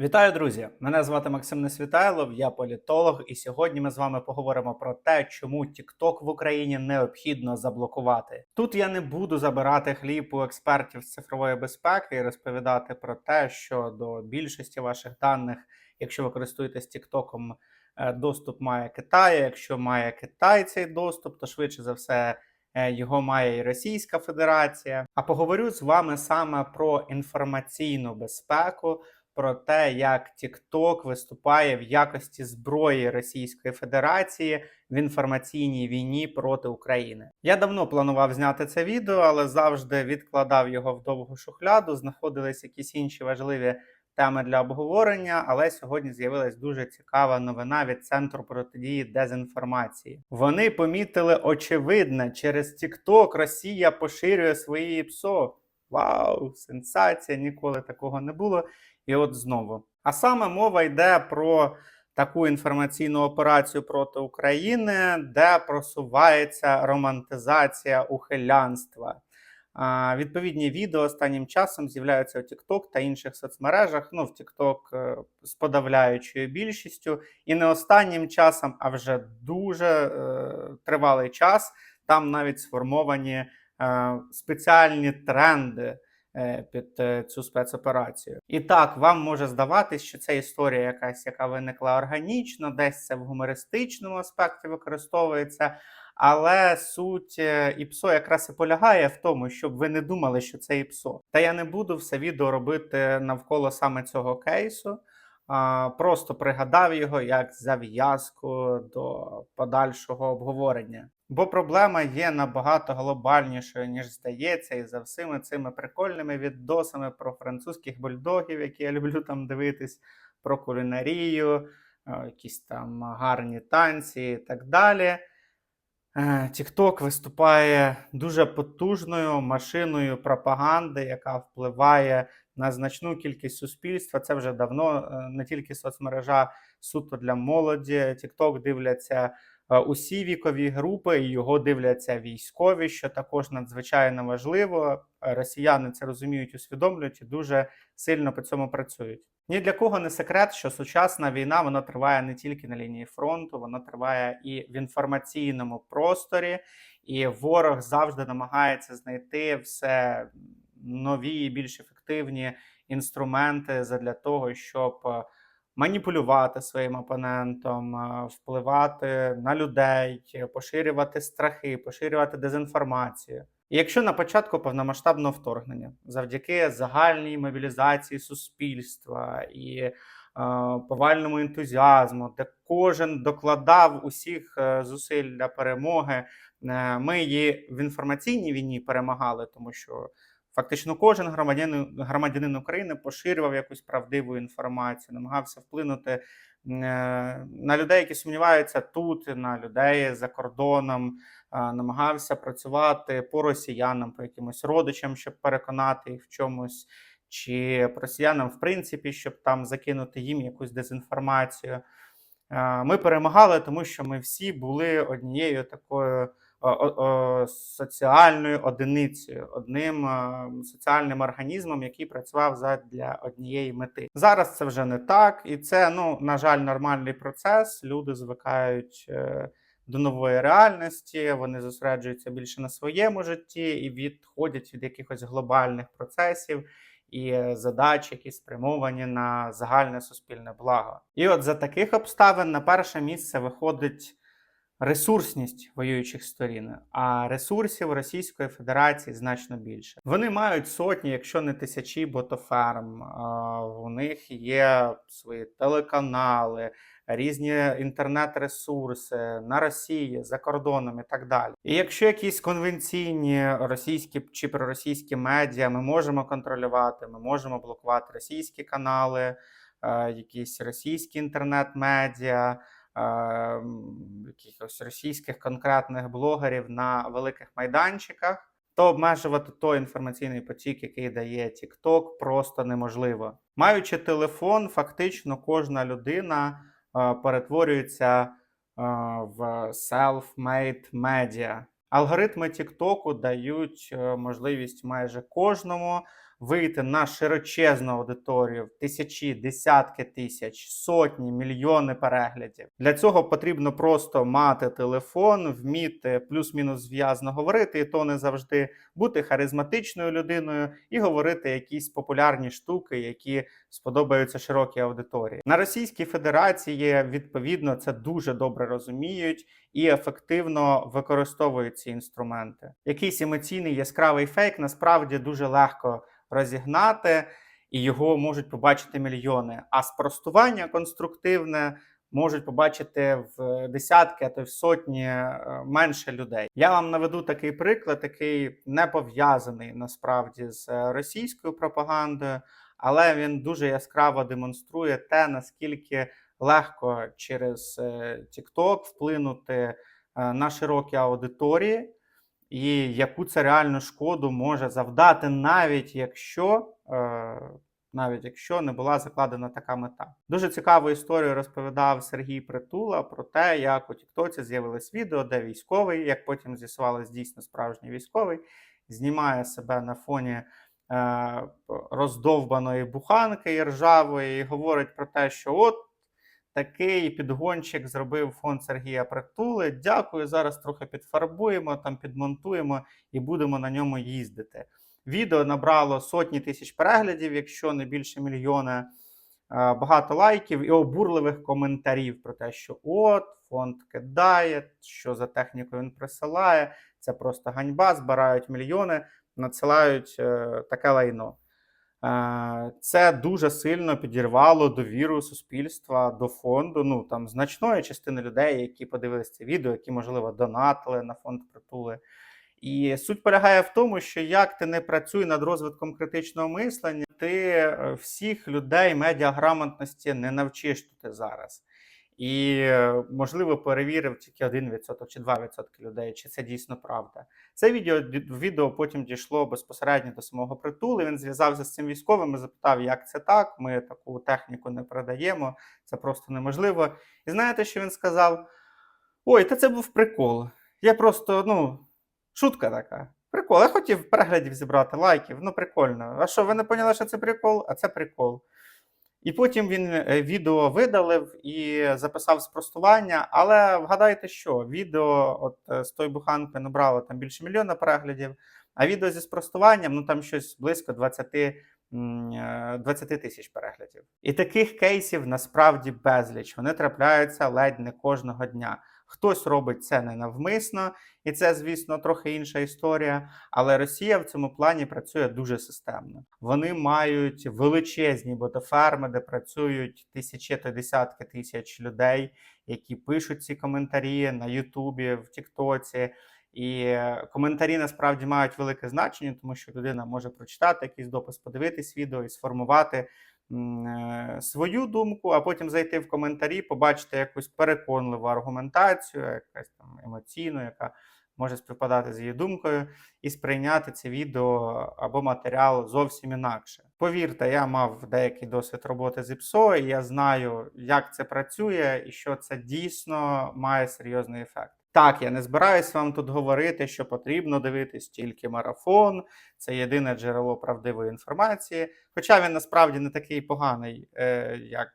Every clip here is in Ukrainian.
Вітаю, друзі! Мене звати Максим Несвітайлов, я політолог, і сьогодні ми з вами поговоримо про те, чому TikTok в Україні необхідно заблокувати. Тут я не буду забирати хліб у експертів з цифрової безпеки і розповідати про те, що до більшості ваших даних, якщо ви користуєтесь TikTok, е, доступ має Китай. Якщо має Китай цей доступ, то швидше за все. е, Його має і Російська Федерація. А поговорю з вами саме про інформаційну безпеку, про те, як TikTok виступає в якості зброї Російської Федерації в інформаційній війні проти України. Я давно планував зняти це відео, але завжди відкладав його в довгу шухляду. Знаходились якісь інші важливі теми для обговорення. Але сьогодні з'явилась дуже цікава новина від центру протидії дезінформації. Вони помітили очевидне, через TikTok Росія поширює свої ПСО. Вау, сенсація! Ніколи такого не було. І от знову. А саме мова йде про таку інформаційну операцію проти України, де просувається романтизація ухилянства. А, відповідні відео останнім часом з'являються у TikTok та інших соцмережах. Ну, в TikTok е, з подавляючою більшістю. І не останнім часом, а вже дуже е, тривалий час. Там навіть сформовані е, спеціальні тренди під е, цю спецоперацію. І так, вам може здаватись, що це історія якась, яка виникла органічно, десь це в гумористичному аспекті використовується. Але суть е, ІПСО якраз і полягає в тому, щоб ви не думали, що це ІПСО. Та я не буду все відео робити навколо саме цього кейсу. Просто пригадав його як зав'язку до подальшого обговорення. Бо проблема є набагато глобальнішою, ніж здається, і за всіми цими прикольними відосами про французьких бульдогів, які я люблю там дивитись, про кулінарію, е, якісь там гарні танці і так далі. TikTok виступає дуже потужною машиною пропаганди, яка впливає на значну кількість суспільства. Це вже давно е, не тільки соцмережа суто для молоді. TikTok дивляться е, усі вікові групи, і його дивляться військові, що також надзвичайно важливо. Е, Росіяни це розуміють, усвідомлюють і дуже сильно по цьому працюють. Ні для кого не секрет, що сучасна війна вона триває не тільки на лінії фронту, вона триває і в інформаційному просторі, і ворог завжди намагається знайти все нові більш ефективні інструменти для того, щоб е, маніпулювати своїм опонентом, е, впливати на людей, поширювати страхи, поширювати дезінформацію. І якщо на початку повномасштабного вторгнення, завдяки загальній мобілізації суспільства і е, повальному ентузіазму, де кожен докладав усіх е, зусиль для перемоги, е, ми її в інформаційній війні перемагали, тому що фактично кожен громадянин, громадянин України поширював якусь правдиву інформацію, намагався вплинути е, на людей, які сумніваються тут, на людей за кордоном намагався працювати по росіянам, по якимось родичам, щоб переконати їх в чомусь, чи по росіянам, в принципі, щоб там закинути їм якусь дезінформацію. Ми перемагали, тому що ми всі були однією такою соціальною одиницею, одним соціальним організмом, який працював для однієї мети. Зараз це вже не так, і це, ну на жаль, нормальний процес. Люди звикають. Е, до нової реальності, вони зосереджуються більше на своєму житті і відходять від якихось глобальних процесів і задач, які спрямовані на загальне суспільне благо. І от за таких обставин на перше місце виходить. Ресурсність воюючих сторін, а ресурсів Російської Федерації значно більше. Вони мають сотні, якщо не тисячі ботоферм. У них є свої телеканали, різні інтернет-ресурси на Росії за кордоном і так далі. І якщо якісь конвенційні російські чи проросійські медіа ми можемо контролювати, ми можемо блокувати російські канали, е, якісь російські інтернет-медіа. Е, якихось російських конкретних блогерів на великих майданчиках, то обмежувати той інформаційний потік, який дає TikTok, просто неможливо. Маючи телефон, фактично кожна людина Е, перетворюється е, в self-made media. Алгоритми TikTok дають можливість майже кожному вийти на широчезну аудиторію в тисячі, десятки тисяч, сотні, мільйони переглядів. Для цього потрібно просто мати телефон, вміти плюс-мінус зв'язно говорити, і то не завжди бути харизматичною людиною і говорити якісь популярні штуки, які сподобаються широкій аудиторії. На Російській Федерації відповідно це дуже добре розуміють і ефективно використовують ці інструменти. Якийсь емоційний яскравий фейк насправді дуже легко розігнати, і його можуть побачити мільйони. А спростування конструктивне можуть побачити в десятки, а то й в сотні е, менше людей. Я вам наведу такий приклад, який не пов'язаний насправді з е, російською пропагандою, але він дуже яскраво демонструє те, наскільки легко через е, TikTok вплинути е, на широкі аудиторії, і яку це реальну шкоду може завдати, навіть якщо. е, навіть якщо не була закладена така мета. Дуже цікаву історію розповідав Сергій Притула про те, як у Тіктоці з'явилось відео, де військовий, як потім з'ясувалось, дійсно справжній військовий, знімає себе на фоні роздовбаної буханки і ржавої, і говорить про те, що от такий підгончик зробив фонд Сергія Притули. Дякую, зараз трохи підфарбуємо, там підмонтуємо і будемо на ньому їздити. Відео набрало сотні тисяч переглядів, якщо не більше мільйона. Багато лайків і обурливих коментарів про те, що от фонд кидає, що за техніку він присилає. Це просто ганьба, збирають мільйони, надсилають е, таке лайно. Е, Це дуже сильно підірвало довіру суспільства до фонду. Ну там значної частини людей, які подивилися це відео, які можливо донатили на фонд притули. І суть полягає в тому, що як ти не працюй над розвитком критичного мислення, ти е, всіх людей медіаграмотності не навчиш тут зараз. І, е, можливо, перевірив тільки 1% чи 2% людей, чи це дійсно правда. Це відео, відео потім дійшло безпосередньо до самого притули. Він зв'язався з цим військовим і запитав, як це так. Ми таку техніку не продаємо, це просто неможливо. І знаєте, що він сказав? Ой, та це був прикол. Я просто, ну. Шутка така. Прикол. Я хотів переглядів зібрати лайків. Ну, прикольно. А що, ви не поняли, що це прикол? А це прикол. І потім він е, відео видалив і записав спростування. Але вгадайте, що відео от е, з тої буханки набрало там більше мільйона переглядів, а відео зі спростуванням ну там щось близько 20 м, е, 20 тисяч переглядів. І таких кейсів насправді безліч. Вони трапляються ледь не кожного дня. Хтось робить це ненавмисно, і це, звісно, трохи інша історія. Але Росія в цьому плані працює дуже системно. Вони мають величезні ботоферми, де працюють тисячі та десятки тисяч людей, які пишуть ці коментарі на Ютубі, в Тіктоці. І коментарі насправді мають велике значення, тому що людина може прочитати якийсь допис, подивитись відео і сформувати свою думку, а потім зайти в коментарі, побачити якусь переконливу аргументацію, якась там емоційну, яка може співпадати з її думкою, і сприйняти це відео або матеріал зовсім інакше. Повірте, я мав деякий досвід роботи з ІПСО, і я знаю, як це працює і що це дійсно має серйозний ефект. Так, я не збираюсь вам тут говорити, що потрібно дивитись тільки марафон, це єдине джерело правдивої інформації. Хоча він насправді не такий поганий, е, як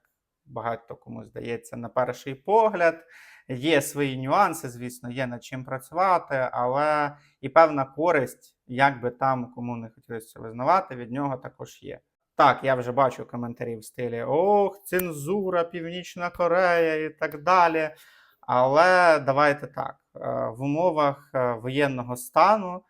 багато кому здається на перший погляд. Є свої нюанси, звісно, є над чим працювати, але і певна користь, як би там кому не хотілося визнавати, від нього також є. Так, я вже бачу коментарі в стилі Ох, цензура, Північна Корея і так далі. Але давайте так: е, в умовах е, воєнного стану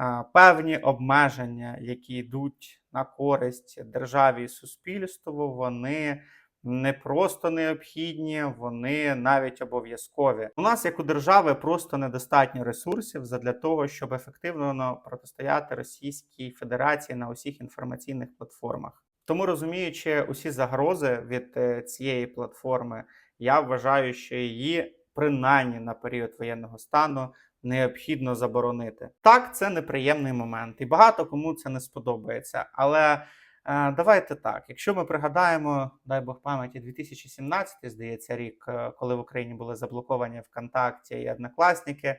е, певні обмеження, які йдуть на користь державі і суспільству, вони не просто необхідні, вони навіть обов'язкові. У нас, як у держави, просто недостатньо ресурсів для того, щоб ефективно протистояти Російській Федерації на усіх інформаційних платформах. Тому розуміючи усі загрози від цієї платформи, я вважаю, що її принаймні на період воєнного стану необхідно заборонити. Так, це неприємний момент, і багато кому це не сподобається. Але е, давайте так: якщо ми пригадаємо, дай Бог пам'яті, 2017, здається, рік, е, коли в Україні були заблоковані ВКонтакті і Однокласники,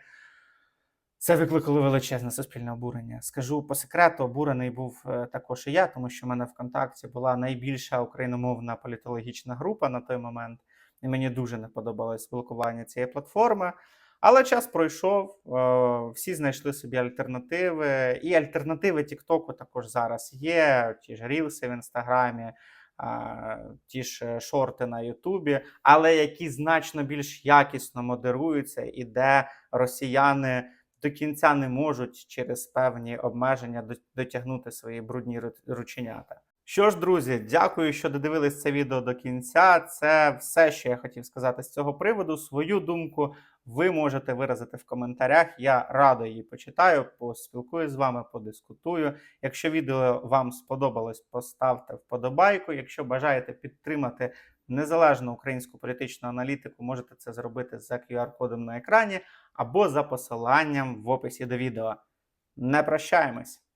Це викликало величезне суспільне обурення. Скажу по секрету, обурений був е, також і я, тому що в мене ВКонтакті була найбільша україномовна політологічна група на той момент, і мені дуже не подобалось спілкування цієї платформи. Але час пройшов, е, всі знайшли собі альтернативи, і альтернативи Тіктоку також зараз є. Ті ж рілси в інстаграмі, ті ж е, шорти на Ютубі, але які значно більш якісно модеруються, і де росіяни до кінця не можуть через певні обмеження дотягнути свої брудні рученята. Що ж, друзі, дякую, що додивились це відео до кінця. Це все, що я хотів сказати з цього приводу. Свою думку ви можете виразити в коментарях. Я радо її почитаю, поспілкуюсь з вами, подискутую. Якщо відео вам сподобалось, поставте вподобайку. Якщо бажаєте підтримати незалежну українську політичну аналітику, можете це зробити за QR-кодом на екрані або за посиланням в описі до відео. Не прощаємось!